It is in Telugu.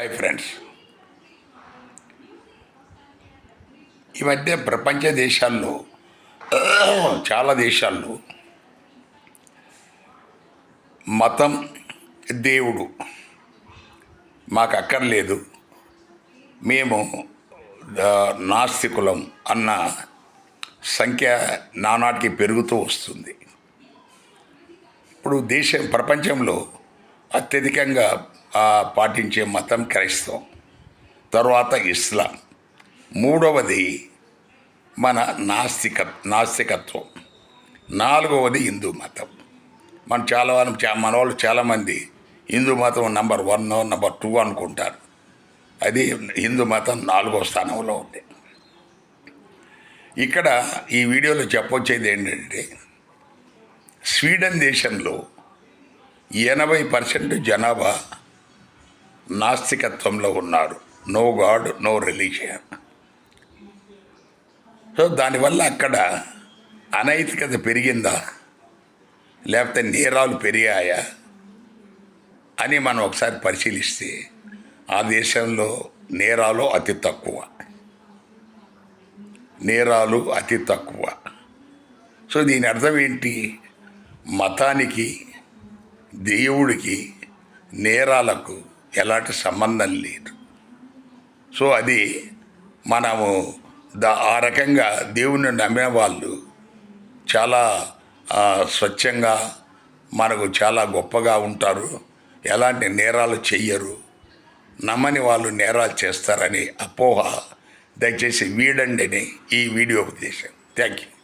Hi friends. ఈ మధ్య ప్రపంచ దేశాల్లో చాలా దేశాల్లో మతం దేవుడు మాకు అక్కర్లేదు. మేము నాస్తికులం అన్న సంఖ్య నానాటికి పెరుగుతూ వస్తుంది. ఇప్పుడు దేశం ప్రపంచంలో అత్యధికంగా పాటించే మతం క్రైస్తవం. తర్వాత ఇస్లాం. మూడవది మన నాస్తిక నాస్తికత్వం. నాలుగవది హిందూ మతం. మన చాలా చా- మన వాళ్ళు చాలామంది హిందూ మతం నంబర్ వన్ నంబర్ టూ అనుకుంటారు. అది హిందూ మతం నాలుగో స్థానంలో ఉంది. ఇక్కడ ఈ వీడియోలో చెప్పొచ్చేది ఏంటంటే స్వీడన్ దేశంలో ఎనభై పర్సెంట్ జనాభా నాస్తికత్వంలో ఉన్నారు. No God no religion. So దానివల్ల అక్కడ అనైతికత పెరిగిందా? లేకపోతే నేరాలు పెరిగాయా? అని మనం ఒకసారి పరిశీలిస్తే ఆ దేశంలో నేరాలు అతి తక్కువ. నేరాలు అతి తక్కువ. సో దీని అర్థం ఏంటి? మతానికి దేవుడికి నేరాలకు ఎలాంటి సంబంధం లేదు. సో అది మనము దా ఆ రకంగా దేవుణ్ణి నమ్మిన వాళ్ళు చాలా స్వచ్ఛంగా మనకు చాలా గొప్పగా ఉంటారు. ఎలాంటి నేరాలు చెయ్యరు. నమ్మని వాళ్ళు నేరాలు చేస్తారని అపోహ దయచేసి వీడండి అని ఈ వీడియో ఉపదేశం. Thank you.